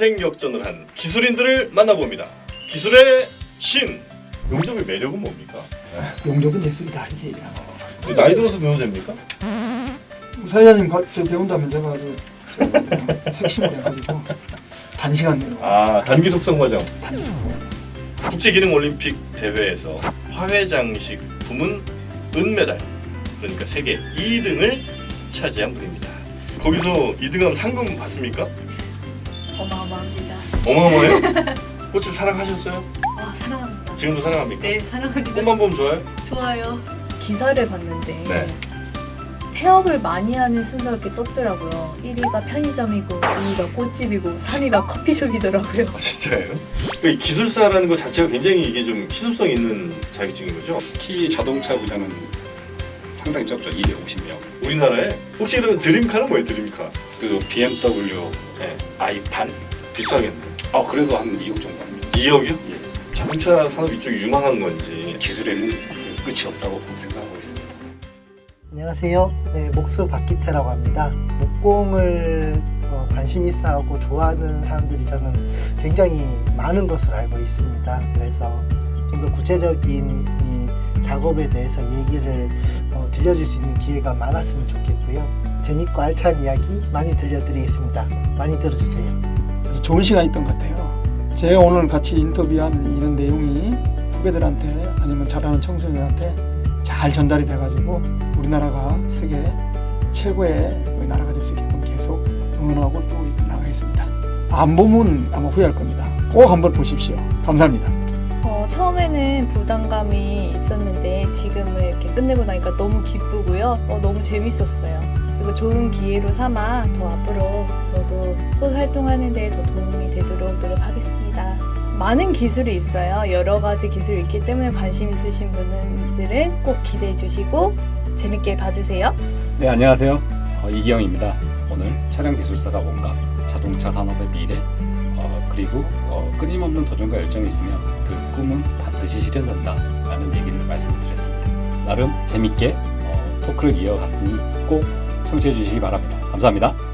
인생 역전을 한 기술인들을 만나봅니다. 기술의 신. 용접의 매력은 뭡니까? 용접은 예술이다 이게 나이 들어서 배워도 됩니까? 사회자님 가- 저 배운다면 제가 아주 저 핵심을 해가지고 단시간 내로 아 단기 속성 과정. 단지 국제기능올림픽 대회에서 화훼장식 부문 은메달 그러니까 세계 2등을 차지한 분입니다. 거기서 2등하면 상금 받습니까? 어마어마합니다. 어마어마해요? 꽃을 사랑하셨어요? 와 사랑합니다. 지금도 사랑합니까? 네 사랑합니다. 꽃만 보면 좋아요? 좋아요. 기사를 봤는데 네. 폐업을 많이 하는 순서가 이렇게 떴더라고요. 1위가 편의점이고 2위가 꽃집이고 3위가 커피숍이더라고요. 아 진짜예요? 이 기술사라는 것 자체가 굉장히 이게 좀 희소성 있는 자격증인 거죠? 특히 자동차 분야는 상당히 적죠. 250명. 우리나라에 혹시 그러면 드림카는 뭐예요 드림카? 그 BMW 네. i판. 비싸겠네 아 그래도 한 2억 정도 합니다. 2억이요? 예. 자동차 산업 이쪽이 유망한 건지 기술에는 그 끝이 없다고 생각하고 있습니다. 안녕하세요. 네, 목수 박기태라고 합니다. 목공을 어, 관심 있어 하고 좋아하는 사람들이 저는 굉장히 많은 것으로 알고 있습니다. 그래서 좀 더 구체적인 이 작업에 대해서 얘기를 어, 들려줄 수 있는 기회가 많았으면 좋겠고요. 재밌고 알찬 이야기 많이 들려드리겠습니다. 많이 들어주세요. 좋은 시간이었던 것 같아요. 제가 오늘 같이 인터뷰한 이런 내용이 후배들한테 아니면 잘하는 청소년한테 잘 전달이 돼가지고 우리나라가 세계 최고의 그 나라가 될 수 있게끔 계속 응원하고 또 나가겠습니다. 안 보면 아마 후회할 겁니다. 꼭 한번 보십시오. 감사합니다. 어, 처음에는 부담감이 지금은 이렇게 끝내고 나니까 너무 기쁘고요. 어, 너무 재밌었어요. 그리고 좋은 기회로 삼아 더 앞으로 저도 꽃 활동하는 데 더 도움이 되도록 노력하겠습니다. 많은 기술이 있어요. 여러 가지 기술이 있기 때문에 관심 있으신 분들은 꼭 기대해 주시고 재밌게 봐주세요. 네 안녕하세요. 어, 이기영입니다. 오늘 차량 기술사가 뭔가 자동차 산업의 미래 어, 그리고 어, 끊임없는 도전과 열정이 있으면 그 꿈은 반드시 실현된다 라는 얘기를 말씀드렸습니다. 나름 재밌게 어, 토크를 이어갔으니 꼭 청취해 주시기 바랍니다. 감사합니다.